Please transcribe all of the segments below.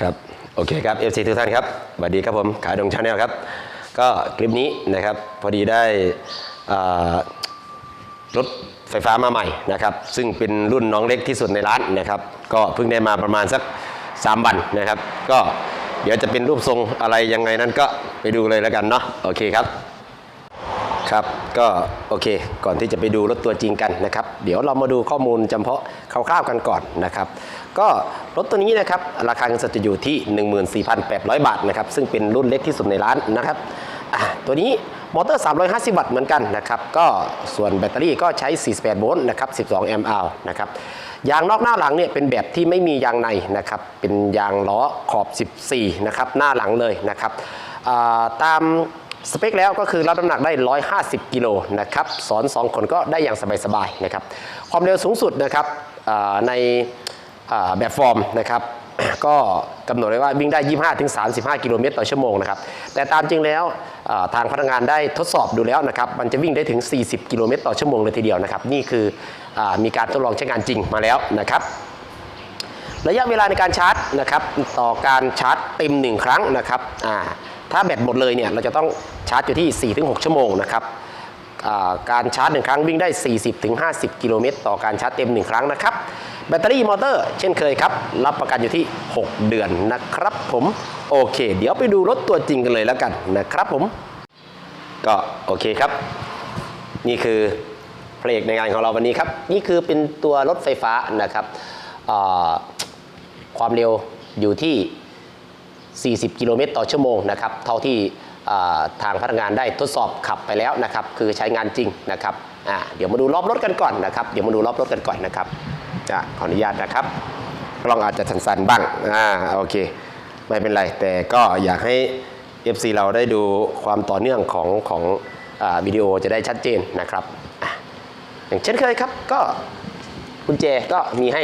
ครับโอเคครับ FC ทุกท่านครับสวัสดีครับผมขายดงชาแนลครับ ก็คลิปนี้นะครับพอดีได้รถไฟฟ้ามาใหม่นะครับ ซึ่งเป็นรุ่นน้องเล็กที่สุดในร้านนะครับ ก็เพิ่งได้มาประมาณสัก 3 วันนะครับ ก็เดี๋ยวจะเป็นรูปทรงอะไรยังไงนั้นก็ไปดูเลยแล้วกันเนาะโอเคครับ ครับก็โอเค ก่อนที่จะไปดูรถตัวจริงกันนะครับ เดี๋ยวเรามาดูข้อมูลจำเพาะคร่าวๆกันก่อนนะครับ ก็รถตัวนี้นะครับราคาเงินสดจะอยู่ที่ 14,800 บาทนะครับซึ่งเป็นรุ่นเล็กที่สุดในร้านนะครับตัวนี้มอเตอร์ 350 วัตต์เหมือนกันนะครับก็ส่วนแบตเตอรี่ก็ใช้ 48 โวลต์นะครับ 12 แอมป์อนะครับยางนอกหน้าหลังเนี่ยเป็นแบบที่ไม่มียางในนะครับเป็นยางล้อขอบ 14 นะครับหน้าหลังเลยนะครับตาม สเปคแล้วก็คือรับน้ำหนักได้ 150 กิโลนะครับสอน 2 คนก็ได้อย่างสบายๆนะครับความเร็วสูงสุดนะครับในแบบฟอร์มนะครับก็กำหนดไว้ว่าวิ่งได้ 25-35 กิโลเมตรต่อชั่วโมงนะครับ แต่ตามจริงแล้วทางพนักงานได้ทดสอบดูแล้วนะครับ มันจะวิ่งได้ถึง 40 กิโลเมตรต่อชั่วโมงเลยทีเดียวนะครับ นี่คืออมีการทดลองใช้งานจริงมาแล้วนะครับ ระยะเวลาในการชาร์จนะครับ ต่อการชาร์จเต็ม 1 ครั้งนะครับอ่า ถ้าแบตหมดเลยเนี่ยเราจะต้องชาร์จอยู่ที่ 4-6 ชั่วโมงนะครับการชาร์จ1ครั้งวิ่งได้ 40-50 กิโลเมตรต่อการชาร์จเต็ม 1 ครั้งนะครับ แบตเตอรี่มอเตอร์เช่นเคยครับ รับประกันอยู่ที่ 6 เดือนนะครับผมโอเค เดี๋ยวไปดูรถตัวจริงกันเลยแล้วกันนะครับผม ก็โอเคครับ นี่คือเพลงในงานของเราวันนี้ครับ นี่คือเป็นตัวรถไฟฟ้านะครับความเร็วอยู่ที่ 40 กิโลเมตรต่อชั่วโมงนะครับเท่าที่ทางพนักงานได้ทดสอบขับไปแล้วนะครับคือใช้งานจริงนะครับเดี๋ยวมาดูรอบรถกันก่อนนะครับเดี๋ยวมาดูรอบรถกันก่อนนะครับจะขออนุญาตนะครับกล้องอาจจะสั่นๆบ้างอ่าโอเคไม่เป็นไร แต่ก็อยากให้ FC เราได้ดูความต่อเนื่องของของอวิดีโอจะได้ชัดเจนนะครับออย่างเช่นเคยครับก็กุญแจก็มีให้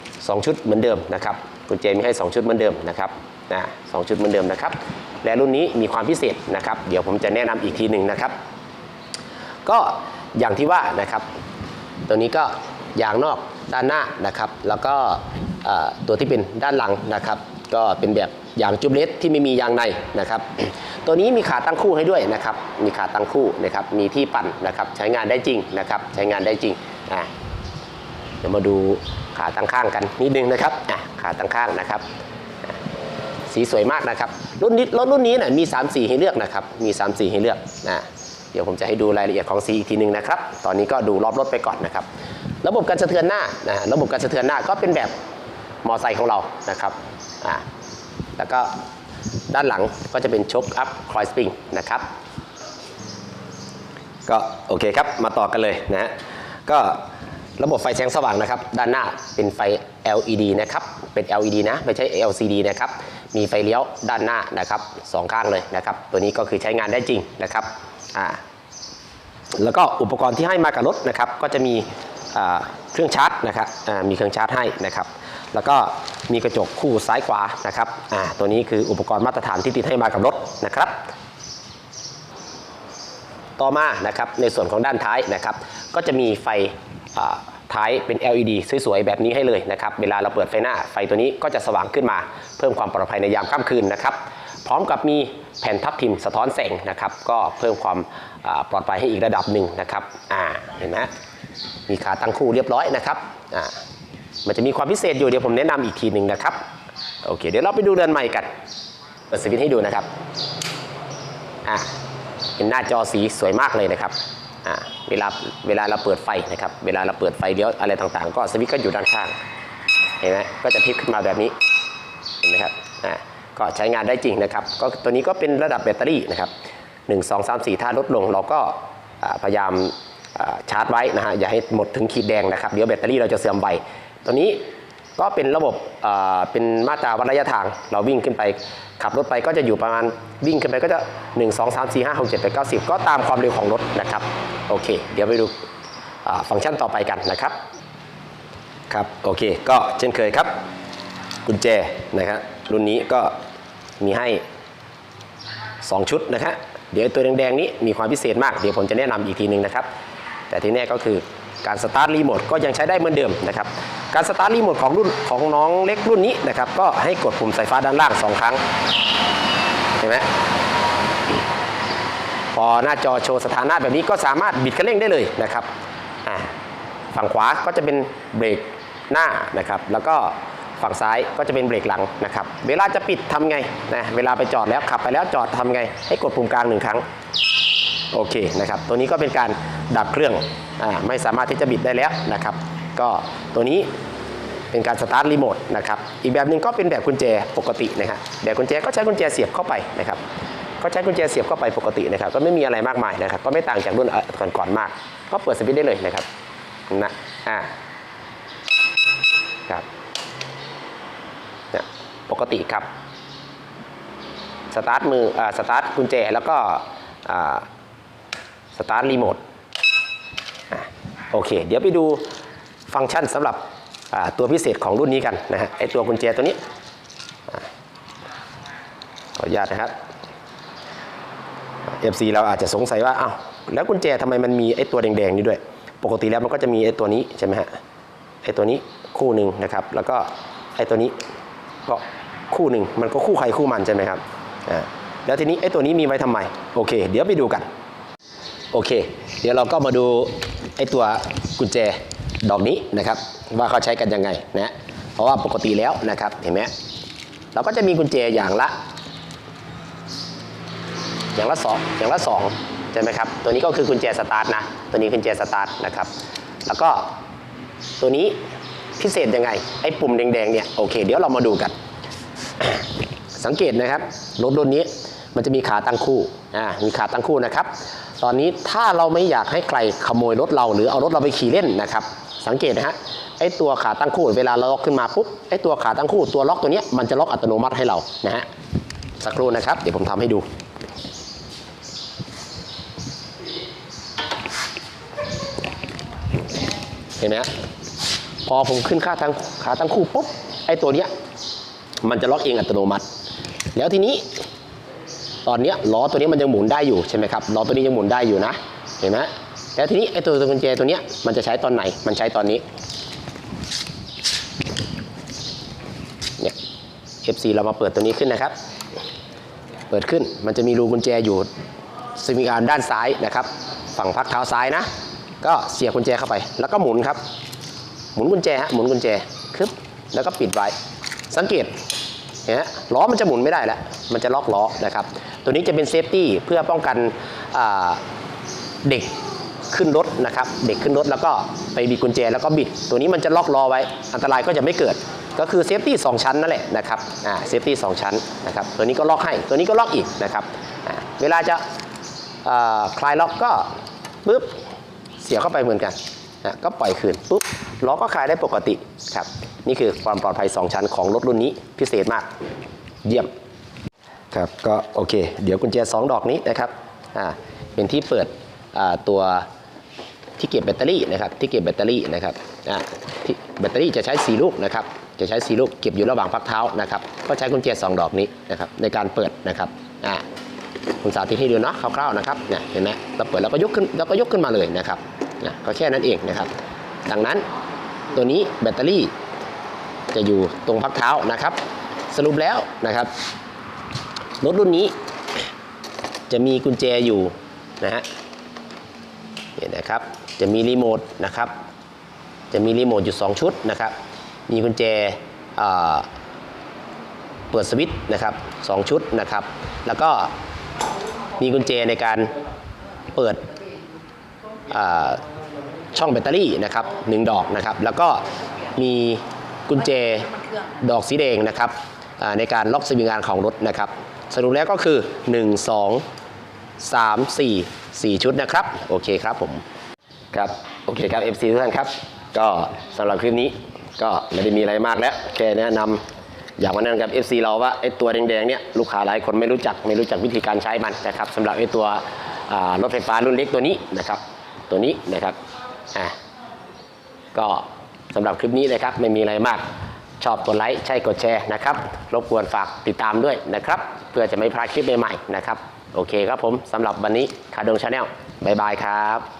2 ชุดเหมือนเดิมนะครับกุญแจมีให้ 2 ชุดเหมือนเดิมนะครับ นะสองชุดเหมือนเดิมนะครับ และรุ่นนี้มีความพิเศษนะครับ เดี๋ยวผมจะแนะนำอีกทีหนึ่งนะครับ ก็อย่างที่ว่านะครับตัวนี้ก็ยางนอกด้านหน้านะครับ แล้วก็ตัวที่เป็นด้านหลังนะครับ ก็เป็นแบบยางจุบเลสที่ไม่มียางในนะครับ ตัวนี้มีขาตั้งคู่ให้ด้วยนะครับ มีขาตั้งคู่นะครับ มีที่ปั่นนะครับ ใช้งานได้จริงนะครับ ใช้งานได้จริงอะเดี๋ยวมาดูขาตั้งข้างกันนิดนึงนะครับอะขาตั้งข้างนะครับ สีสวยมากนะครับรุ่นนี้รถรุ่นนี้นะมี 3 สีให้เลือกนะครับมี3สีให้เลือกนะเดี๋ยวผมจะให้ดูรายละเอียดของสีอีกทีหนึงนะครับ ตอนนี้ก็ดูรอบรถไปก่อนนะครับ ระบบการสะเทือนหน้านะระบบการสะเทือนหน้าก็เป็นแบบมอไซค์ของเรานะครับอ่าแล้วก็ด้านหลังก็จะเป็นชกอัพคอยสปริงนะครับก็โอเคครับมาต่อกันเลยนะฮะก็ระบบไฟแสงสว่างนะครับ ด้านหน้าเป็นไฟ LED นะครับ เป็น LED นะ ไม่ใช่ LCD นะครับ มีไฟเลี้ยวด้านหน้านะครับสองข้างเลยนะครับ ตัวนี้ก็คือใช้งานได้จริงนะครับอ่าแล้วก็อุปกรณ์ที่ให้มากับรถนะครับ ก็จะมีเครื่องชาร์จนะครับอ่ามีเครื่องชาร์จให้นะครับ แล้วก็มีกระจกคู่ซ้ายขวานะครับอ่าตัวนี้คืออุปกรณ์มาตรฐานที่ติดให้มากับรถนะครับ ต่อมานะครับในส่วนของด้านท้ายนะครับ ก็จะมีไฟอ่า ท้ายเป็น LED สวยๆแบบนี้ให้เลยนะครับเวลาเราเปิดไฟหน้าไฟตัวนี้ก็จะสว่างขึ้นมา เพิ่มความปลอดภัยในยามค่ำคืนนะครับพร้อมกับมีแผ่นทับทิมสะท้อนแสงนะครับก็เพิ่มความปลอดภัยให้อีกระดับหนึ่งนะครับอ่าเห็นไหมมีขาตั้งคู่เรียบร้อยนะครับอ่ามันจะมีความพิเศษอยู่เดี๋ยวผมแนะนำอีกทีหนึ่งนะครับโอเคเดี๋ยวเราไปดูเรือนใหม่กันเปิดสวิตช์ให้ดูนะครับอ่าเป็นหน้าจอสีสวยมากเลยนะครับอ่า เวลาเวลาเราเปิดไฟนะครับเวลาเราเปิดไฟเลี้ยวอะไรต่างๆ ก็สวิตช์ก็อยู่ด้านข้างเห็นไหมก็จะพลิกขึ้นมาแบบนี้เห็นไหมครับอ่าก็ใช้งานได้จริงนะครับก็ตัวนี้ก็เป็นระดับแบตเตอรี่นะครับ1 2 3 4 ถ้าลดลงเราก็พยายามชาร์จไว้นะฮะอย่าให้หมดถึงขีดแดงนะครับเดี๋ยวแบตเตอรี่เราจะเสื่อมไปตัวนี้ ก็เป็นระบบเป็นมาตราวัดระยะทาง เราวิ่งขึ้นไป ขับรถไปก็จะอยู่ประมาณวิ่งขึ้นไปก็จะ 1 2 3 4 5 6 7 8 9 10 ก็ตามความเร็วของรถนะครับโอเค เดี๋ยวไปดูฟังก์ชันต่อไปกันนะครับครับโอเคก็เช่นเคยครับ กุญแจนะครับรุ่นนี้ก็มีให้ 2 ชุดนะครับเดี๋ยวตัวแดงๆนี้มีความพิเศษมากเดี๋ยวผมจะแนะนำอีกทีหนึ่งนะครับ แต่ที่แน่ก็คือ การสตาร์ทรีโมทก็ยังใช้ได้เหมือนเดิมนะครับการสตาร์ทรีโมทของรุ่นของน้องเล็กรุ่นนี้นะครับก็ให้กดปุ่มสายฟ้าด้านล่างสองครั้งเห็นไหมพอหน้าจอโชว์สถานะแบบนี้ก็สามารถบิดคันเร่งได้เลยนะครับฝั่งขวาก็จะเป็นเบรกหน้านะครับแล้วก็ฝั่งซ้ายก็จะเป็นเบรกหลังนะครับ เวลาจะปิดทำไงนะเวลาไปจอดแล้วขับไปแล้วจอดทำไง ให้กดปุ่มกลางหนึ่งครั้ง โอเคนะครับ ตัวนี้ก็เป็นการดับเครื่อง ไม่สามารถที่จะบิดได้แล้วนะครับ ก็ตัวนี้เป็นการสตาร์ทรีโมทนะครับ อีกแบบหนึ่งก็เป็นแบบกุญแจปกตินะครับแบบกุญแจก็ใช้กุญแจเสียบเข้าไปนะครับ ก็ใช้กุญแจเสียบเข้าไปปกตินะครับ ก็ไม่มีอะไรมากมายนะครับ ก็ไม่ต่างจากรุ่นเอ่อก่อนๆมาก ก็เปิดสวิตช์ได้เลยนะครับนะอ่าครับนี่ยปกติครับ สตาร์ทมืออ่าสตาร์ทกุญแจแล้วก็อ่าสตาร์ทรีโมท โอเค เดี๋ยวไปดูฟังก์ชันสำหรับตัวพิเศษของรุ่นนี้กันนะฮะไอตัวกุญแจตัวนี้ขออนุญาตนะครับ FC เราอาจจะสงสัยว่าอ้าวแล้วกุญแจทำไมมันมีไอตัวแดงๆนี่ด้วย ปกติแล้วมันก็จะมีไอตัวนี้ใช่ไหมฮะไอตัวนี้คู่หนึ่งนะครับ แล้วก็ไอตัวนี้ก็คู่หนึ่งมันก็คู่ใครคู่มันใช่ไหมครับอ่าแล้วทีนี้ไอ้ตัวนี้มีไว้ทำไม โอเค เดี๋ยวไปดูกัน โอเค เดี๋ยวเราก็มาดู ไอตัวกุญแจดอกนี้นะครับ ว่าเขาใช้กันยังไงนะเพราะว่าปกติแล้วนะครับเห็นไหมเราก็จะมีกุญแจอย่างละ อย่างละสองอย่างละสองใช่ไหมครับ ตัวนี้ก็คือกุญแจสตาร์ทนะตัวนี้กุญแจสตาร์ทนะครับ แล้วก็ตัวนี้พิเศษยังไงไอ้ปุ่มแดงๆเนี่ยโอเค เดี๋ยวเรามาดูกัน สังเกตนะครับรถรุ่นนี้ มันจะมีขาตั้งคู่อ่ามีขาตั้งคู่นะครับ ตอนนี้ถ้าเราไม่อยากให้ใครขโมยรถเรา หรือเอารถเราไปขี่เล่นนะครับ สังเกตนะฮะไอ้ตัวขาตั้งคู่เวลาเราล็อกขึ้นมาปุ๊บไอ้ตัวขาตั้งคู่ตัวล็อกตัวเนี้ยมันจะล็อกอัตโนมัติให้เรานะฮะสักครู่นะครับ เดี๋ยวผมทำให้ดูเห็นไหมฮะพอผมขึ้นค่าทั้งขาตั้งคู่ปุ๊บไอ้ตัวเนี้ยมันจะล็อกเองอัตโนมัติ แล้วทีนี้ ตอนเนี้ยล้อตัวนี้มันยังหมุนได้อยู่ใช่ไหมครับล้อตัวนี้ยังหมุนได้อยู่นะเห็นไหมแล้วทีนี้ไอ้ตัวตัวกุญแจตัวเนี้ยมันจะใช้ตอนไหนมันใช้ตอนนี้เนี่ย FC เรามาเปิดตัวนี้ขึ้นนะครับ เปิดขึ้นมันจะมีรูกุญแจอยู่สวิงอาร์มด้านซ้ายนะครับ ฝั่งพักเท้าซ้ายนะ ก็เสียบกุญแจเข้าไป แล้วก็หมุนครับ หมุนกุญแจฮะหมุนกุญแจคึบแล้วก็ปิดไว้ สังเกต นไหมล้อมันจะหมุนไม่ได้แล้ว มันจะล็อกล้อนะครับ ตัวนี้จะเป็นเซฟตี้เพื่อป้องกันเด็กขึ้นรถนะครับ เด็กขึ้นรถแล้วก็ไปบิดกุญแจแล้วก็บิด ตัวนี้มันจะล็อกล้อไว้ อันตรายก็จะไม่เกิด ก็คือเซฟตี้สองชั้นนั่นแหละนะครับ อ่า เซฟตี้สองชั้นนะครับ ตัวนี้ก็ล็อกให้ ตัวนี้ก็ล็อกอีกนะครับ เวลาจะคลายล็อกก็ปึ๊บเสียบเข้าไปเหมือนกัน นะก็ปล่อยคืนปุ๊บล้อก็คลายได้ปกติครับนี่คือความปลอดภัย 2 ชั้นของรถรุ่นนี้พิเศษมาก เยี่ยมครับก็โอเค เดี๋ยวกุญแจ 2 ดอกนี้นะครับอ่าเป็นที่เปิดอ่าตัวที่เก็บแบตเตอรี่นะครับที่เก็บแบตเตอรี่นะครับอ่าที่แบตเตอรี่จะใช้สีลูกนะครับจะใช้สีลูกเก็บอยู่ระหว่างพักเท้านะครับก็ใช้กุญแจ 2 ดอกนี้นะครับในการเปิดนะครับอ่าคุณสาธิตให้ดูเนาะคร่าวๆนะครับเนี่ยเห็นไหมเราเปิดแล้วก็ยกขึ้นแล้วก็ยกขึ้นมาเลยนะครับ นะก็แค่นั้นเองนะครับ ดังนั้นตัวนี้แบตเตอรี่จะอยู่ตรงพักเท้านะครับ สรุปแล้วนะครับรถรุ่นนี้จะมีกุญแจอยู่นะฮะเห็นนะครับจะมีรีโมทนะครับ จะมีรีโมทอยู่ 2 ชุดนะครับ มีกุญแจเปิดสวิตช์นะครับสองชุดนะครับ แล้วก็มีกุญแจในการเปิด ช่องแบตเตอรี่นะครับหนึ่งดอกนะครับ แล้วก็มีกุญแจดอกสีแดงนะครับในการล็อกสวิงงานของรถนะครับ สรุปแล้วก็คือ 1 2 3 4 4 ชุดนะครับ โอเคครับผม ครับ โอเคครับ FC ทุกท่านครับ ก็สำหรับคลิปนี้ก็ไม่ได้มีอะไรมากแล้ว แค่แนะนำอยากมาแนะนำกับ FC เราว่าไอ้ตัวแดงๆเนี่ยลูกค้าหลายคนไม่รู้จักไม่รู้จักวิธีการใช้มันนะครับสำหรับไอ้ตัวรถไฟฟ้ารุ่นเล็กตัวนี้นะครับ ตัวนี้นะครับอะก็สำหรับคลิปนี้นะครับไม่มีอะไรมากชอบกดไลค์ใช่กดแชร์นะครับ รบกวนฝากติดตามด้วยนะครับ เพื่อจะไม่พลาดคลิปใหม่ๆนะครับ โอเคครับผมสำหรับวันนี้คาดงชาแนลบายบายครับ